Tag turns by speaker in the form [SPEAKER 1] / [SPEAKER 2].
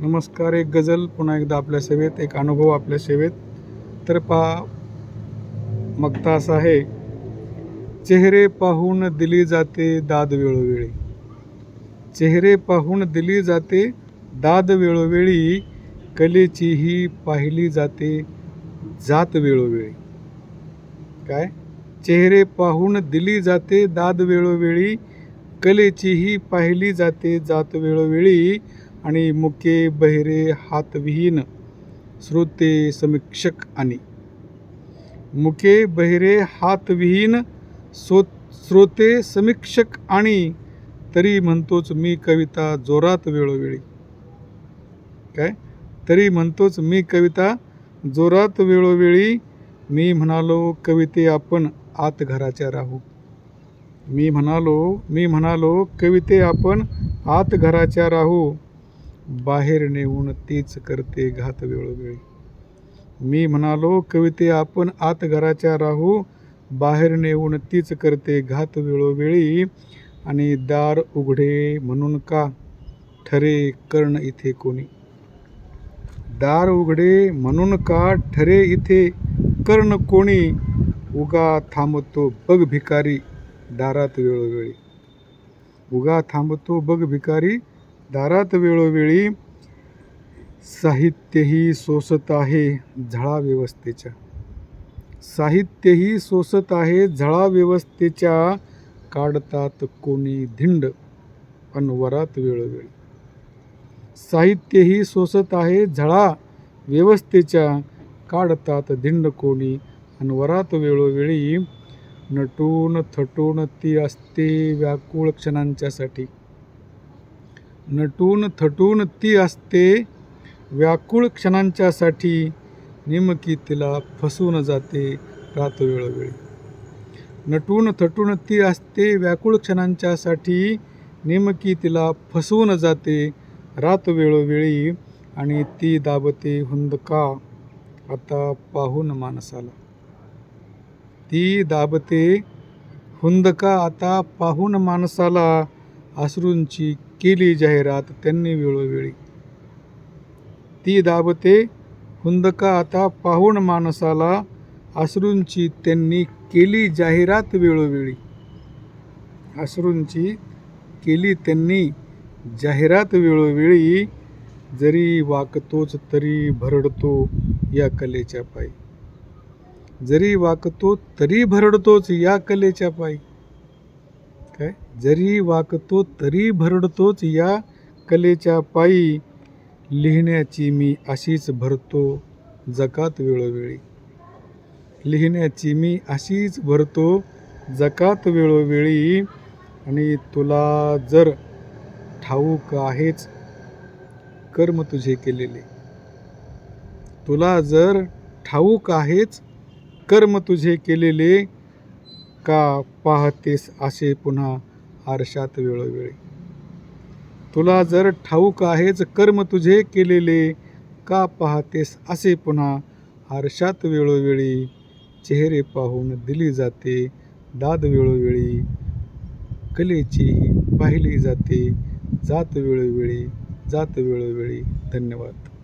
[SPEAKER 1] नमस्कार एक गझल पुन्हा एकदा आपल्या सेवेत एक अनुभव आपल्या सेवेत. तर पहा मगता असा आहे चेहरे पाहून दिली जाते दाद वेळोवेळी. चेहरे पाहून दिली जाते दाद वेळोवेळी कलेचीही पाहिली जाते जात वेळोवेळी. काय? चेहरे पाहून दिली जाते दाद वेळोवेळी कलेचीही पाहिली जाते जात वेळोवेळी आणि मुके बहिरे हातविहीन श्रोते समीक्षक आणि. मुके बहिरे हातविहीन सो श्रोते समीक्षक आणि. तरी म्हणतोच मी कविता जोरात वेळोवेळी. काय? तरी म्हणतोच मी कविता जोरात वेळोवेळी. मी म्हणालो कविते आपण आत घराच्या राहू. मी म्हणालो मी म्हणालो कविते आपण आत घराच्या राहू. बाहेर नेऊन तीच करते घात वेळोवेळी. मी म्हणालो कविते आपण आत घराच्या राहू बाहेर नेऊन तीच करते घात वेळोवेळी. आणि दार उघडे म्हणून का? ठरे कर्ण इथे कोणी. दार उघडे म्हणून का? ठरे इथे कर्ण कोणी. उगा थांबतो बघ भिकारी दारात वेळोवेळी. उगा थांबतो बघ भिकारी दारात वेळोवेळी साहित्यही सोसत आहे झळा व्यवस्थेच्या. साहित्यही सोसत आहे झळा व्यवस्थेच्या. काढतात कोणी धिंड अनवरात वेळोवेळी. साहित्यही सोसत आहे झळा व्यवस्थेच्या. काढतात धिंड कोणी अनवरात वेळोवेळी नटून थटून ती असते व्याकुळ क्षणांच्यासाठी. नटून थटून ती असते. व्याकुळ क्षणांच्यासाठी निमकी तिला फसून जाते रात वेळोवेळी. नटून थटून ती असते व्याकुळ क्षणांच्यासाठी निमकी तिला फसवून जाते रात वेळोवेळी आणि ती दाबते हुंदका. आता पाहून माणसाला. ती दाबते हुंदका आता पाहून माणसाला अश्रूंची केली जाहिरात त्यांनी वेळोवेळी. ती दाबते हुंदका आता पाहून माणसाला अश्रूंची त्यांनी केली जाहिरात वेळोवेळी. अश्रूंची केली त्यांनी जाहिरात वेळोवेळी जरी वाकतोच तरी भरडतो या कलेच्या पायी. जरी वाकतो तरी भरडतोच या कलेच्या पायी. काय? जरी वाकतो तरी भरडतोच या कलेच्या पायी. लिहिण्याची मी अशीच भरतो जकात वेळोवेळी. लिहिण्याची मी अशीच भरतो जकात वेळोवेळी. आणि तुला जर ठाऊक आहेच कर्म तुझे केलेले. तुला जर ठाऊक आहेच कर्म तुझे केलेले का पाहतेस असे पुन्हा आरशात वेळोवेळी? तुला जर ठाऊक आहेच कर्म तुझे केलेले का पाहतेस असे पुन्हा आरशात वेळोवेळी? चेहरे पाहून दिली जाते दाद वेळोवेळी कलेची पाहिली जाते जात वेळोवेळी जात वेळोवेळी. धन्यवाद.